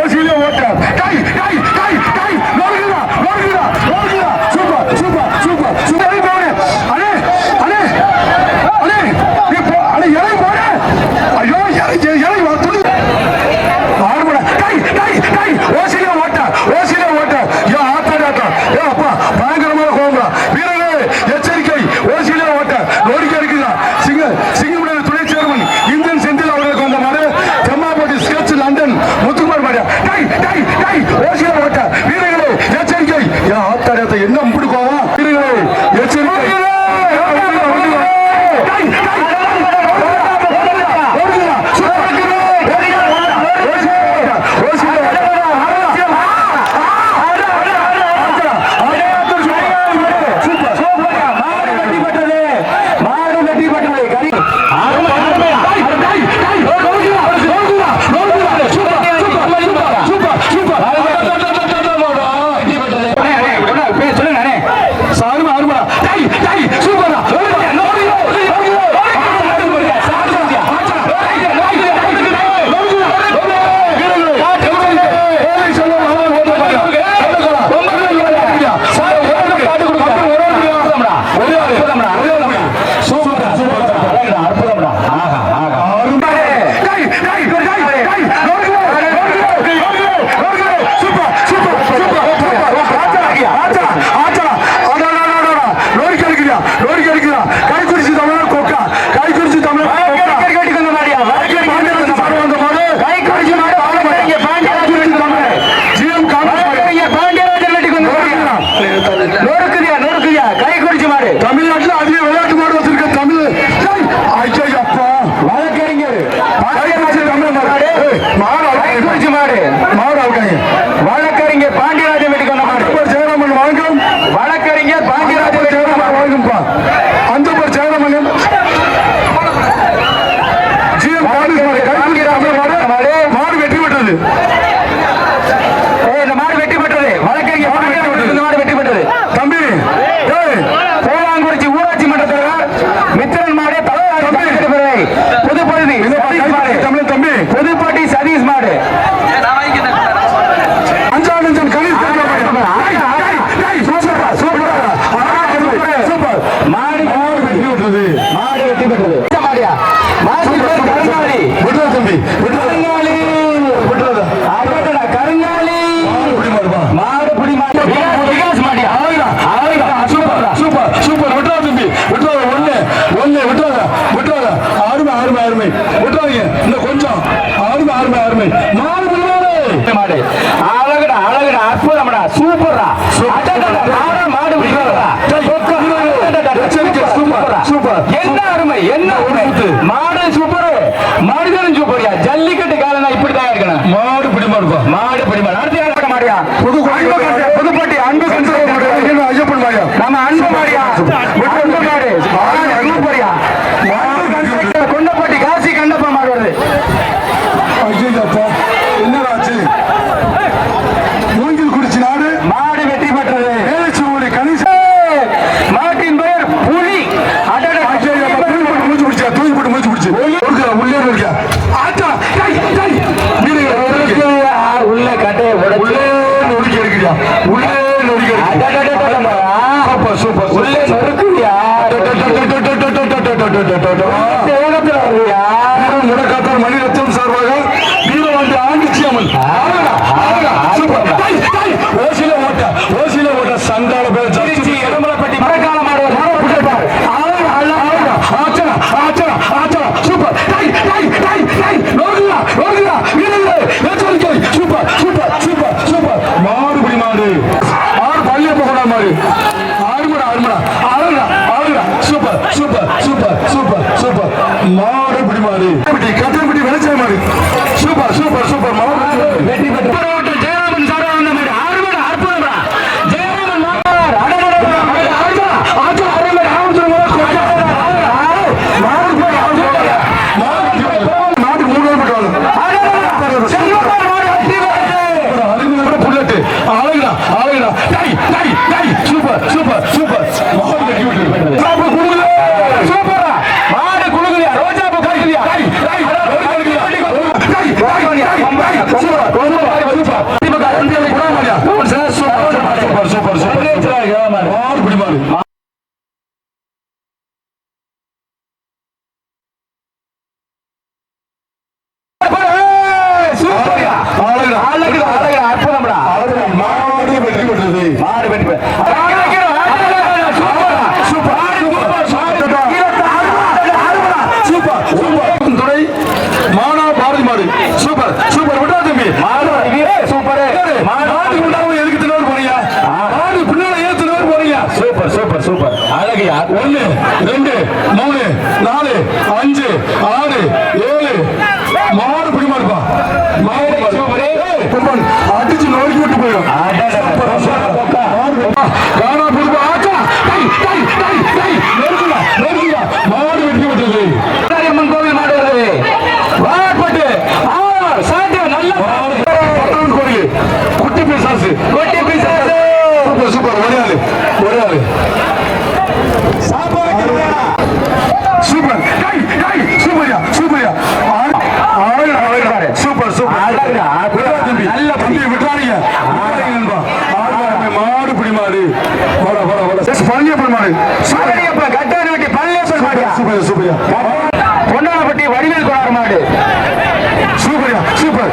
ஓசியிலே ஓட்ட அன்பு மாடியா உருவாக்கும் மானா பாரதி மாடு. Super super. விட்டா தம்பி. சூப்பர். மாடு விடாம எதுக்கு தினவர் போறியா மாடு பின்னால ஏன் தினவர் போறியா சூப்பர் சூப்பர் சூப்பர். அழகையா? ஒண்ணு ரெண்டு சூப்பர் சூப்பர்.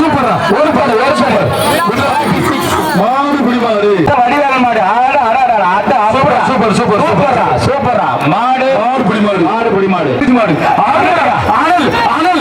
சூப்பர் ஒரு பாடு ஒரு சூப்பர் மாடு குடிமாடு. வடிவேல மாடு. ஆட ஆட ஆட சூப்பர் சூப்பர் சூப்பர் சூப்பரா சூப்பரா மாடு. மாடு குடிமாடு. மாடு குடிமாடு. மாடு ஆடல் ஆடல்.